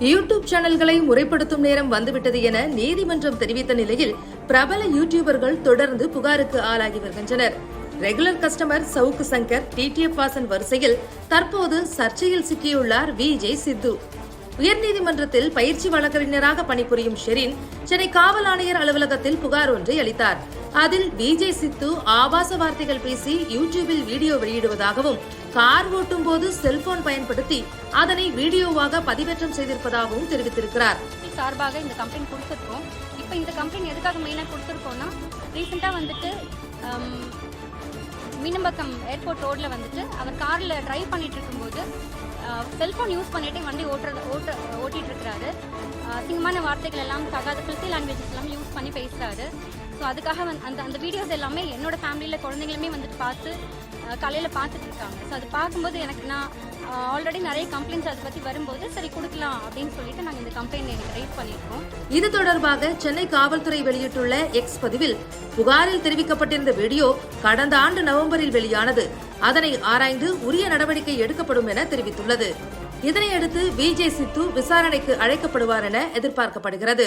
YouTube சேனல்களை முறைப்படுத்தும் நேரம் வந்துவிட்டது என நீதிமன்றம் தெரிவித்த நிலையில் பிரபல யூடியூபர்கள் தொடர்ந்து புகாருக்கு ஆளாகி வருகின்றனர். Regular customer Savukku Shankar TTF Vasan வரிசையில் தற்போது சர்ச்சையில் சிக்கியுள்ளார் விஜய் சித்து. உயர்நீதிமன்றத்தில் பயிற்சி வழக்கறிஞராக பணிபுரியும் ஷெரீன் சென்னை காவல் ஆணையர் அலுவலகத்தில் புகார் ஒன்றை அளித்தார். அதில் விஜய் சித்து ஆபாச வார்த்தைகள் பேசி யூடியூபில் வீடியோ வெளியிடுவதாகவும் கார் ஓட்டும் போது செல்போன் பயன்படுத்தி அதனை வீடியோவாக பதிவேற்றம் செய்திருப்பதாகவும் தெரிவித்திருக்கிறார். சார்பாக இந்த கம்ப்ளைண்ட் கொடுத்துருக்கோம். இப்போ இந்த கம்ப்ளைண்ட் எதுக்காக மெயினாக கொடுத்துருக்கோம்னா ரீசெண்டாக வந்துட்டு மீனம்பக்கம் ஏர்போர்ட் ரோட்டில் வந்துட்டு அவர் காரில் டிரைவ் பண்ணிட்டு இருக்கும்போது செல்ஃபோன் யூஸ் பண்ணிட்டு வண்டி ஓட்டுறது ஓட்ட ஓட்டிட்டு இருக்கிறாரு. அசிங்கமான வார்த்தைகள் எல்லாம் தகாத ஃபில்த்தி லாங்குவேஜஸ் எல்லாம் யூஸ் பண்ணி பேசுறாரு. ஸோ அதுக்காக வந்து அந்த அந்த வீடியோஸ் எல்லாமே என்னோட ஃபேமிலியில் குழந்தைங்களுமே வந்துட்டு பார்த்து காலையில் பார்த்துட்டு இருக்காங்க. ஸோ அது பார்க்கும்போது எனக்கு நான் ஆல்ரெடி நிறைய கம்ப்ளைண்ட்ஸ் அதை பற்றி வரும்போது சரி கொடுக்கலாம் அப்படின்னு சொல்லிட்டு நாங்கள் இந்த கம்ப்ளைண்ட் எனக்கு ரைஸ் பண்ணியிருக்கோம். இது தொடர்பாக சென்னை காவல்துறை வெளியிட்டுள்ள எக்ஸ் பதிவில் புகாரில் தெரிவிக்கப்பட்டிருந்த வீடியோ கடந்த ஆண்டு நவம்பரில் வெளியானது. அதனை ஆராய்ந்து உரிய நடவடிக்கை எடுக்கப்படும் என தெரிவித்துள்ளது. இதனையடுத்து விஜய் சித்து விசாரணைக்கு அழைக்கப்படுவார் என எதிர்பார்க்கப்படுகிறது.